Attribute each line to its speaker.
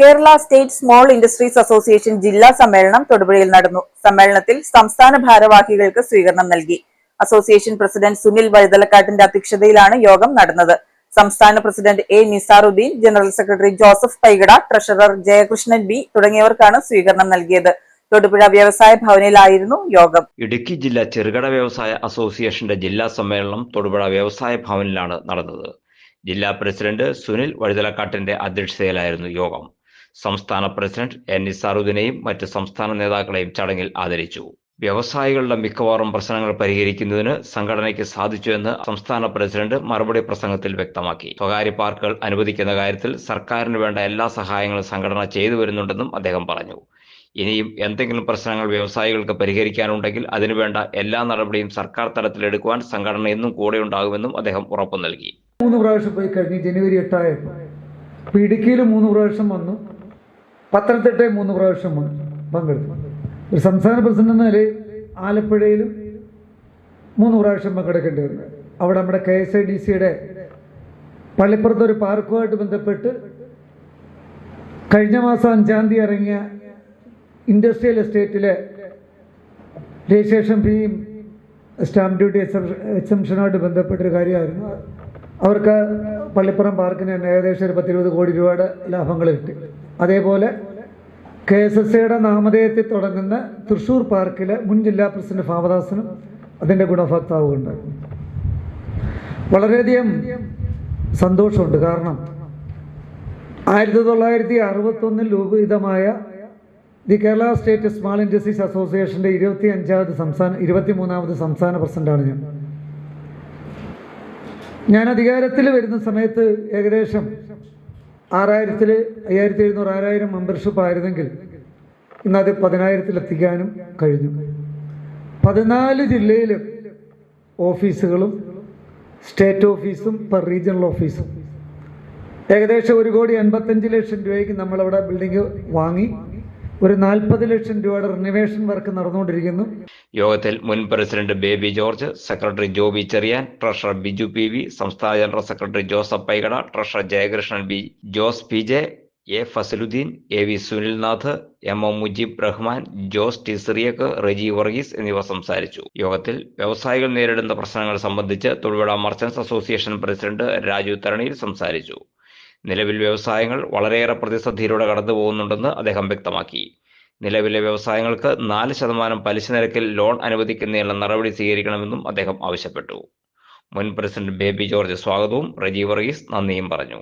Speaker 1: Kerala state small industries association ജില്ലാ സമ്മേളനം തൊടുപുഴയിൽ നടന്നു. സമ്മേളനത്തിൽ സംസ്ഥാന ഭാരവാഹികൾക്ക് സ്വീകരണം നൽകി. അസോസിയേഷൻ പ്രസിഡന്റ് സുനിൽ വഴുതലക്കാട്ടിന്റെ അധ്യക്ഷതയിലാണ് യോഗം നടന്നത്. സംസ്ഥാന president A Nizaruddin general secretary Joseph Paigada treasurer Jayakrishnan B തുടങ്ങിയവർക്കാണ് സ്വീകരണം നൽകിയത്. തൊടുപുഴ വ്യവസായ ഭവനിലായിരുന്നു യോഗം.
Speaker 2: ഇടുക്കി ജില്ലാ ചെറുകിട വ്യവസായ അസോസിയേഷന്റെ ജില്ലാ സമ്മേളനം തൊടുപുഴ വ്യവസായ ഭവനിലാണ് നടന്നത്. ജില്ലാ പ്രസിഡന്റ് സുനിൽ വഴുതലക്കാട്ടിന്റെ അധ്യക്ഷതയിലായിരുന്നു യോഗം. സംസ്ഥാന പ്രസിഡന്റ് എൻ നിസാറുദ്ദീനെയും മറ്റ് സംസ്ഥാന നേതാക്കളെയും ചടങ്ങിൽ ആദരിച്ചു. വ്യവസായികളുടെ മിക്കവാറും പ്രശ്നങ്ങൾ പരിഹരിക്കുന്നതിന് സംഘടനയ്ക്ക് സാധിച്ചു എന്ന് സംസ്ഥാന പ്രസിഡന്റ് മറുപടി പ്രസംഗത്തിൽ വ്യക്തമാക്കി. സ്വകാര്യ പാർക്കുകൾ അനുവദിക്കുന്ന കാര്യത്തിൽ സർക്കാരിന് വേണ്ട എല്ലാ സഹായങ്ങളും സംഘടന ചെയ്തു വരുന്നുണ്ടെന്നും അദ്ദേഹം പറഞ്ഞു. ഇനിയും എന്തെങ്കിലും പ്രശ്നങ്ങൾ വ്യവസായികൾക്ക് പരിഹരിക്കാനുണ്ടെങ്കിൽ അതിനുവേണ്ട എല്ലാ നടപടിയും സർക്കാർ തലത്തിൽ എടുക്കുവാൻ സംഘടന എന്നും കൂടെ ഉണ്ടാകുമെന്നും അദ്ദേഹം ഉറപ്പു നൽകി.
Speaker 3: മൂന്ന് പ്രാവശ്യം പോയി കഴിഞ്ഞ് ജനുവരി എട്ടായപ്പോൾ. ഇടുക്കിയിൽ മൂന്ന് പ്രാവശ്യം വന്നു. പത്തനംതിട്ടയിൽ മൂന്ന് പ്രാവശ്യം പങ്കെടുത്തു. ഒരു സംസ്ഥാന പ്രസിഡന്റ് എന്ന നിലയിൽ ആലപ്പുഴയിലും മൂന്ന് പ്രാവശ്യം പങ്കെടുക്കേണ്ടി വരുന്നത് അവിടെ നമ്മുടെ കെ എസ് ഐ ഡി സിയുടെ പള്ളിപ്പുറത്ത് ഒരു പാർക്കുമായിട്ട് ബന്ധപ്പെട്ട് കഴിഞ്ഞ മാസം അഞ്ചാം തീയതി ഇറങ്ങിയ ഇൻഡസ്ട്രിയൽ എസ്റ്റേറ്റിലെ രജിസ്ട്രേഷൻ ഫീയും സ്റ്റാമ്പ് ഡ്യൂട്ടി എക്സംഷനുമായിട്ട് ബന്ധപ്പെട്ടൊരു കാര്യമായിരുന്നു. അവർക്ക് പള്ളിപ്പുറം പാർക്കിന് തന്നെ ഏകദേശം ഒരു പത്തിരുപത് കോടി രൂപയുടെ ലാഭങ്ങൾ കിട്ടി അതേപോലെ കെ എസ് എസ് സിയുടെ നാമധേയത്തിൽ തുടങ്ങുന്ന തൃശൂർ പാർക്കിലെ മുൻ ജില്ലാ പ്രസിഡന്റ് ഭാവദാസനും അതിന്റെ ഗുണഭോക്താവുമുണ്ട് വളരെയധികം സന്തോഷമുണ്ട്. കാരണം ആയിരത്തി തൊള്ളായിരത്തി അറുപത്തൊന്നിൽ രൂപീതമായ the Kerala state small industries അസോസിയേഷന്റെ ഇരുപത്തി അഞ്ചാമത് സംസ്ഥാന ഇരുപത്തി മൂന്നാമത് സംസ്ഥാന പ്രസിഡന്റാണ് ഞാൻ. ഞാൻ അധികാരത്തിൽ വരുന്ന സമയത്ത് ഏകദേശം ആറായിരത്തിൽ അയ്യായിരത്തി എഴുന്നൂറ് ആറായിരം മെമ്പർഷിപ്പ് ആയിരുന്നെങ്കിൽ ഇന്നത് പതിനായിരത്തിലെത്തിക്കാനും കഴിഞ്ഞു. പതിനാല് ജില്ലയിലും ഓഫീസുകളും സ്റ്റേറ്റ് ഓഫീസും പെർ റീജിയണൽ ഓഫീസും. ഏകദേശം ഒരു കോടി എൺപത്തഞ്ച് ലക്ഷം രൂപയ്ക്ക് നമ്മളവിടെ ബിൽഡിംഗ് വാങ്ങി. ഒരു നാൽപ്പത് ലക്ഷം രൂപയുടെ റിനോവേഷൻ വർക്ക് നടന്നുകൊണ്ടിരിക്കുന്നു.
Speaker 2: യോഗത്തിൽ മുൻ president Baby George secretary Joby Cherian treasurer Biju P V സംസ്ഥാന general secretary Joseph Paikada treasurer Jayakrishnan B Jose P J A Fazaluddeen A V Sunilnath M M Mujeeb Rahman Jose T Cyriac Reji Varghese എന്നിവർ സംസാരിച്ചു. യോഗത്തിൽ വ്യവസായികൾ നേരിടുന്ന പ്രശ്നങ്ങൾ സംബന്ധിച്ച് Thodupuzha merchants association president Raju Tharaniyil സംസാരിച്ചു. നിലവിൽ വ്യവസായങ്ങൾ വളരെയേറെ പ്രതിസന്ധിയിലൂടെ കടന്നു പോകുന്നുണ്ടെന്ന് അദ്ദേഹം വ്യക്തമാക്കി. നിലവിലെ വ്യവസായങ്ങൾക്ക് നാല് ശതമാനം പലിശ നിരക്കിൽ ലോൺ അനുവദിക്കുന്നതിനുള്ള നടപടി സ്വീകരിക്കണമെന്നും അദ്ദേഹം ആവശ്യപ്പെട്ടു. മുൻ പ്രസിഡന്റ് ബേബി ജോർജ് സ്വാഗതവും റജി വർഗീസ് നന്ദിയും പറഞ്ഞു.